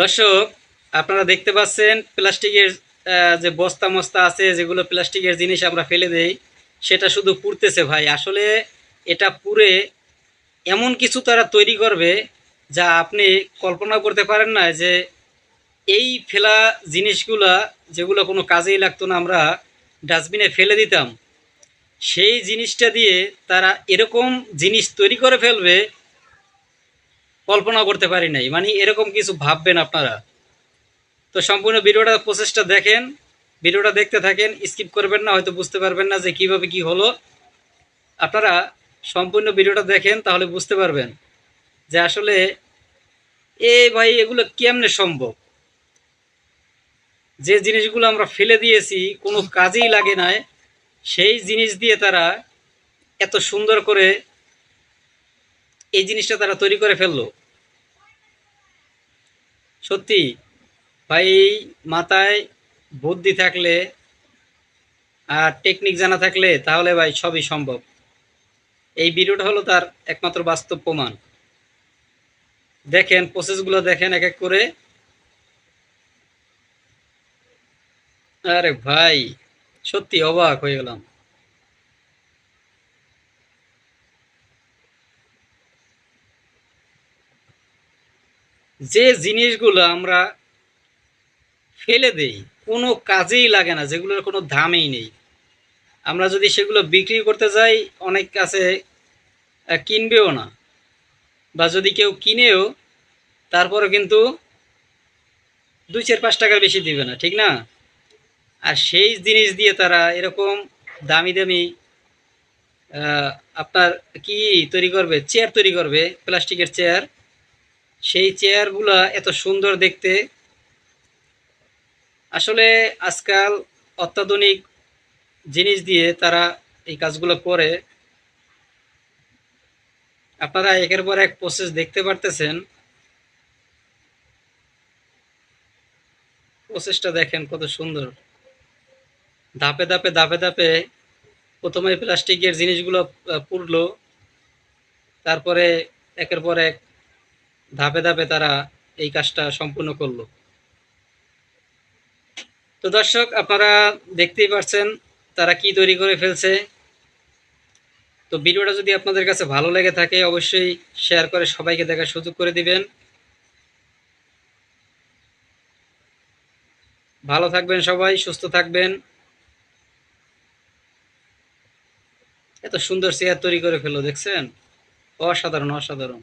দর্শক, আপনারা দেখতে পাচ্ছেন প্লাস্টিকের যে বস্তা মস্তা আছে, যেগুলো প্লাস্টিকের জিনিস আমরা ফেলে দেই, সেটা শুধু পুড়তেছে ভাই। আসলে এটা পুড়ে এমন কিছু তারা তৈরি করবে যা আপনি কল্পনা করতে পারেন না যে এই ফেলা জিনিসগুলা যেগুলো কোনো কাজেই লাগতো না, আমরা ডাস্টবিনে ফেলে দিতাম। সেই জিনিসটা দিয়ে তারা এরকম জিনিস তৈরি করে ফেলবে কল্পনা করতে পারি নাই। মানে এরকম কিছু ভাববেন আপনারা। তো সম্পূর্ণ ভিডিওটা প্রসেসটা দেখেন। ভিডিওটা দেখতে থাকেন স্কিপ করবেন না, হয়তো বুঝতে পারবেন না যে কীভাবে কি হলো। আপনারা সম্পূর্ণ ভিডিওটা দেখেন, তাহলে বুঝতে পারবেন যে আসলে, এ ভাই, এগুলো কেমনে সম্ভব? যে জিনিসগুলো আমরা ফেলে দিয়েছি, কোনো কাজেই লাগে নাই, সেই জিনিস দিয়ে তারা এত সুন্দর করে, এই জিনিসটা তারা তৈরি করে ফেলল। সত্যি, ভাই, মাথায় বুদ্ধি থাকলে আর টেকনিক জানা থাকলে তাহলে ভাই সবই সম্ভব। এই ভিডিওটা হলো তার একমাত্র বাস্তব প্রমাণ। দেখেন প্রসেসগুলো দেখেন এক এক করে। আরে ভাই, সত্যি অবাক হয়ে গেলাম। যে জিনিসগুলো আমরা ফেলে দেই, কোনো কাজেই লাগে না, যেগুলোর কোনো দামেই নেই। আমরা যদি সেগুলো বিক্রি করতে যাই, অনেক কাছে কিনবেও না। বা যদি কেউ কিনেও তারপরে কিন্তু দুই চার পাঁচ টাকার বেশি দিবে না, ঠিক না? আর সেই জিনিস দিয়ে তারা এরকম দামি দামি আপনার কি তৈরি করবে? চেয়ার তৈরি করবে, প্লাস্টিকের চেয়ার। সেই চেয়ারগুলা এত সুন্দর দেখতে। আসলে আজকাল অত্যাধুনিক জিনিস দিয়ে তারা এই কাজগুলো করে। আপনারা একের পর এক প্রসেস দেখতে পারতেছেন। প্রসেসটা দেখেন কত সুন্দর। ধাপে ধাপে ধাপে ধাপে প্রথমে প্লাস্টিকের জিনিসগুলো পুড়লো। তারপরে একের পর এক ধাপে ধাপে তারা এই কাজটা সম্পূর্ণ করল। তো দর্শক, আপনারা দেখতেই পারছেন তারা কি তৈরি করে ফেলছে। তো ভিডিওটা যদি আপনাদের কাছে ভালো লেগে থাকে, অবশ্যই শেয়ার করে সবাইকে দেখার সুযোগ করে দিবেন। ভালো থাকবেন সবাই, সুস্থ থাকবেন। এত সুন্দর চেয়ার তৈরি করে ফেলো দেখছেন? অসাধারণ অসাধারণ।